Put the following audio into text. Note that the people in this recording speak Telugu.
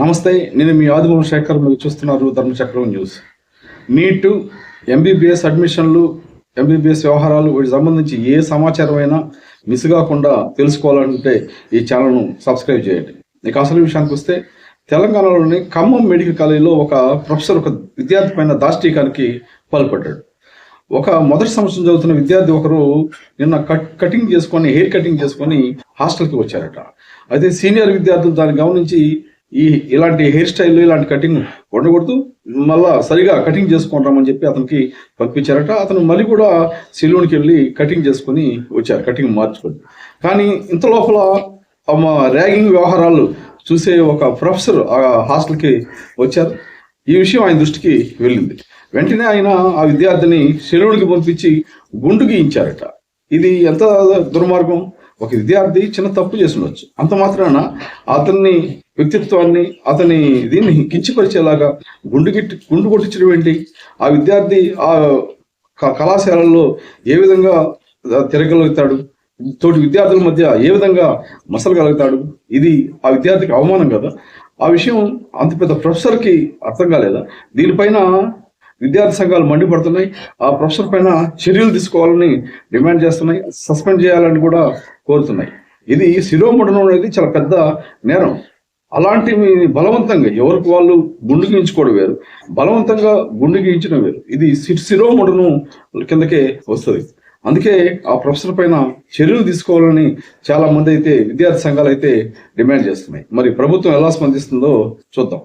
నమస్తే నేను మీ ఆదిమూల శేఖర్ మీరు చూస్తున్నారు ధర్మచక్రం న్యూస్. నీటు ఎంబీబీఎస్ అడ్మిషన్లు ఎంబీబీఎస్ వ్యవహారాలు వీటికి సంబంధించి ఏ సమాచారం అయినా మిస్ కాకుండా తెలుసుకోవాలంటే ఈ ఛానల్ను సబ్స్క్రైబ్ చేయండి. ఇక అసలు విషయానికి వస్తే తెలంగాణలోని ఖమ్మం మెడికల్ కాలేజీలో ఒక ప్రొఫెసర్ ఒక విద్యార్థి పైన దాష్టీకానికి పాల్పడ్డాడు. ఒక మొదటి సంవత్సరం చదువుతున్న విద్యార్థి ఒకరు నిన్న కట్ కటింగ్ చేసుకొని హెయిర్ కటింగ్ చేసుకొని హాస్టల్కి వచ్చారట. అయితే సీనియర్ విద్యార్థులు దాన్ని గమనించి ఈ ఇలాంటి హెయిర్ స్టైల్ ఇలాంటి కటింగ్ ఉండకూడదు మళ్ళా సరిగా కటింగ్ చేసుకుంటామని చెప్పి అతనికి పంపించారట. అతను మళ్ళీ కూడా సెలూన్కి వెళ్ళి కటింగ్ చేసుకొని వచ్చారు. కటింగ్ మార్చుకొని. కానీ ఇంత లోపల మా ర్యాగింగ్ వ్యవహారాలు చూసే ఒక ప్రొఫెసర్ ఆ హాస్టల్కి వచ్చారు. ఈ విషయం ఆయన దృష్టికి వెళ్ళింది. వెంటనే ఆయన ఆ విద్యార్థిని సెలూన్కి పంపించి గుండు గీయించారట. ఇది ఎంత దుర్మార్గం? ఒక విద్యార్థి చిన్న తప్పు చేసి ఉండొచ్చు అంత మాత్రాన అతన్ని వ్యక్తిత్వాన్ని అతని దీన్ని కించపరిచేలాగా గుండు గిట్టి గుండు కొట్టించడం ఏంటి ఆ విద్యార్థి ఆ క- కళాశాలల్లో ఏ విధంగా తిరగలుగుతాడు తోటి విద్యార్థుల మధ్య ఏ విధంగా మసలగలుగుతాడు ఇది ఆ విద్యార్థికి అవమానం కదా. ఆ విషయం అంత పెద్ద ప్రొఫెసర్కి అర్థం కాలేదా? దీనిపైన విద్యార్థి సంఘాలు మండిపడుతున్నాయి. ఆ ప్రొఫెసర్ పైన చర్యలు తీసుకోవాలని డిమాండ్ చేస్తున్నాయి. సస్పెండ్ చేయాలని కూడా కోరుతున్నాయి. ఇది శిరోముడనం అనేది చాలా పెద్ద నేరం. అలాంటివి బలవంతంగా ఎవరికి వాళ్ళు గుండు గీయించుకోవడం వేరు. బలవంతంగా గుండు గీయించడం వేరు. ఇది శిరోముడనం కిందకే వస్తుంది. అందుకే ఆ ప్రొఫెసర్ పైన చర్యలు తీసుకోవాలని చాలా మంది అయితే విద్యార్థి సంఘాలు అయితే డిమాండ్ చేస్తున్నాయి. మరి ప్రభుత్వం ఎలా స్పందిస్తుందో చూద్దాం.